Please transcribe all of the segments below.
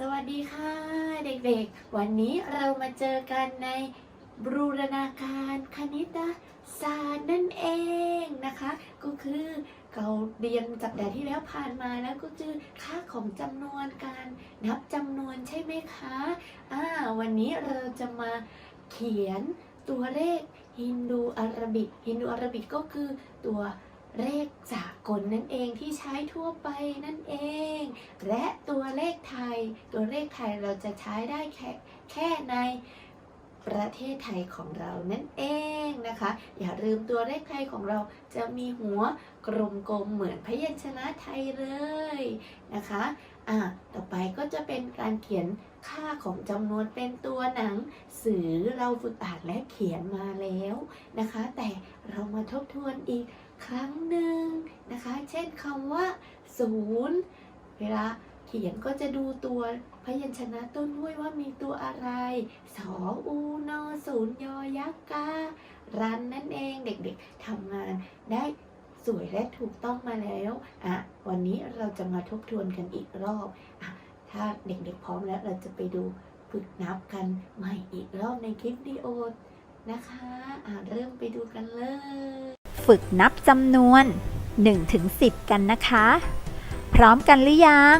สวัสดีค่ะเด็กๆ วันนี้เรามาเจอกันในบูรณาการคณิตศาสตร์นั่นเองนะคะ ก็คือเราเรียนสัปดาห์ที่แล้วผ่านมาแล้วก็คือค่าของจำนวนการนับจำนวนใช่ไหมคะอ่าวันนี้เราจะมาเขียนตัวเลขฮินดูอาราบิกฮินดูอาราบิกก็คือตัว เลขสากลนั่นเองที่ใช้ทั่วไปนั่นเอง และตัวเลขไทย ตัวเลขไทยเราจะใช้ได้แค่แค่ในประเทศไทยของเรานั่นเองนะคะ อย่าลืมตัวเลขไทยของเราจะมีหัวกลมๆเหมือนพยัญชนะไทยเลยนะคะอะต่อไปก็จะเป็นการเขียนค่าของจำนวนเป็นตัวหนังสือเราฝึกอ่านและเขียนมาแล้วนะคะ แต่เรามาทบทวนอีก ครั้งหนึ่งนะคะ เช่นคำว่าศูนย์เวลาเขียนก็จะดูตัวพยัญชนะต้นด้วยว่ามีตัวอะไร สออูนอศูนย์ยอยักษ์การันนั่นเองเด็กๆทำงานได้สวยและถูกต้องมาแล้วอะวันนี้เราจะมาทบทวนกันอีกรอบอะถ้าเด็กๆพร้อมแล้วเราจะไปดูฝึกนับกันใหม่อีกรอบในคลิปวิดีโอนะคะอะเริ่มไปดูกันเลย ฝึกนับจำนวน 1-10 กันนะคะ พร้อมกันหรือยัง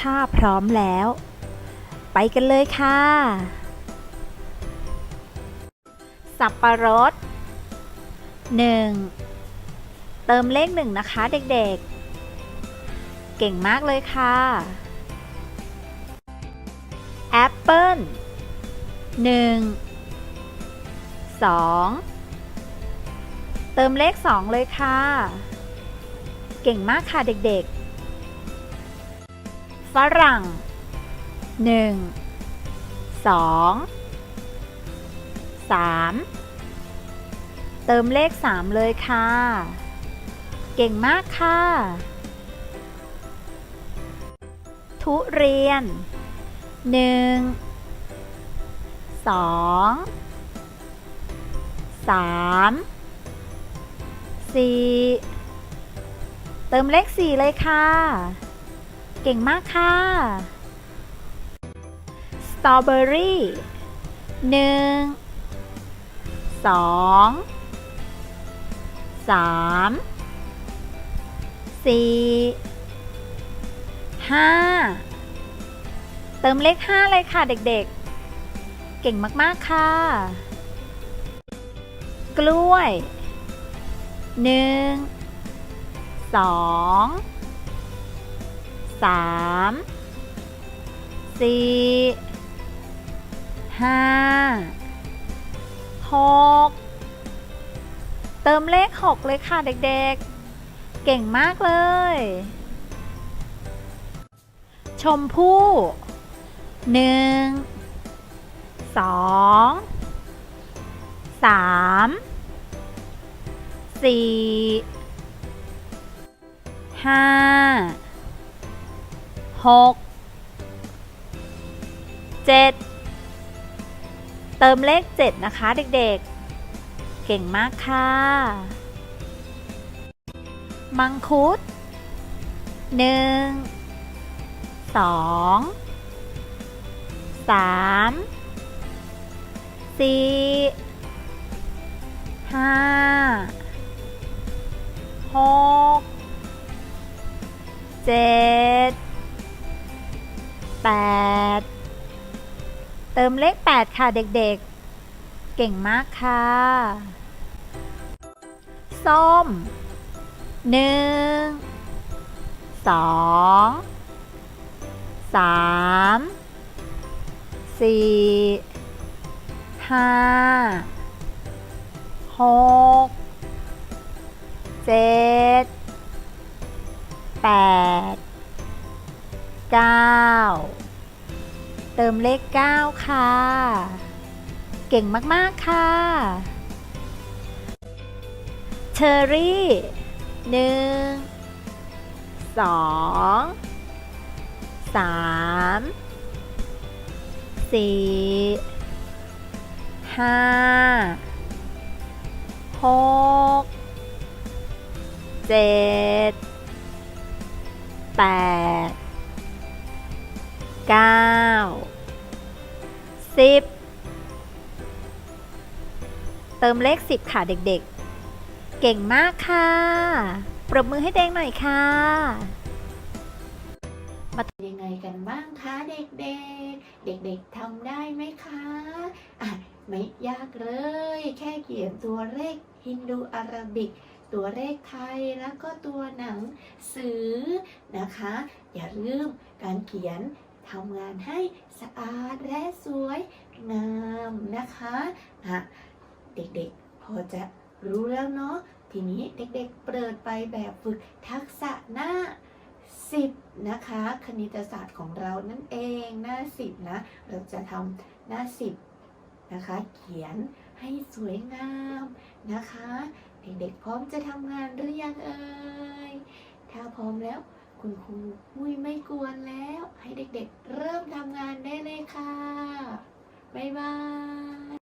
ถ้าพร้อมแล้ว ไปกันเลยค่ะ สับปะรด 1 เติมเลขหนึ่งนะคะเด็กๆ เก่งมากเลยค่ะแอปเปิ้ล1 2 เติมเลข 2 เลยค่ะ เก่งมากค่ะเด็กๆ ฝรั่ง 1 2 3 เติมเลข 3 เลยค่ะ เก่งมากค่ะ ทุเรียน 1 2 3 สี่เติมเลขสี่เลยค่ะ เก่งมากค่ะสตรอเบอรี่หนึ่งสองสามสี่ห้าเติมเลขห้าเลยค่ะเด็กๆ เก่งมากๆค่ะ กล้วย หนึ่งสองสามสี่ห้าหกเติมเลขหกเลยค่ะเด็กๆ เก่งมากเลย ชมพู่หนึ่งสองสาม สี่ห้าหกเจ็ดเติมเลขเจ็ดนะคะเด็กๆ เก่งมากค่ะ มังคุดหนึ่งสองสามสี่ห้า หกเจ็ดแปดเติมเลขแปดค่ะเด็กๆ เก่งมากค่ะ ส้มหนึ่งสองสามสี่ห้าหก เจ็ดแปดเก้าเติมเลขเก้าค่ะ เก่งมาก ๆ ค่ะเชอรี่หนึ่งสองสามสี่ห้าหก เจ็ดแปดเก้าสิบเติมเลขสิบค่ะเด็กๆ เก่งมากค่ะ ปรบมือให้เด็กหน่อยค่ะ มายังไงกันบ้างคะเด็กๆ เด็กๆทำได้ไหมคะอะไม่ยากเลย แค่เขียนตัวเลขฮินดูอาราบิก ตัวเลขไทยแล้วก็ตัวหนังสือนะคะ อย่าลืมการเขียนทำงานให้สะอาดและสวยงามนะคะะเด็กๆพอจะรู้แล้วเนาะทีนี้เด็กๆเปิดไปแบบฝึกทักษะหน้า10นะคะ คณิตศาสตร์ของเรานั่นเองหน้า10นะ เราจะทำหน้า10นะคะ เขียนให้สวยงามนะคะ เด็กๆพร้อมจะทำงานหรือยังเอ่ย ถ้าพร้อมแล้ว คุณครูมุ้ยไม่กวนแล้ว ให้เด็กๆเริ่มทำงานได้เลยค่ะ บ๊ายบาย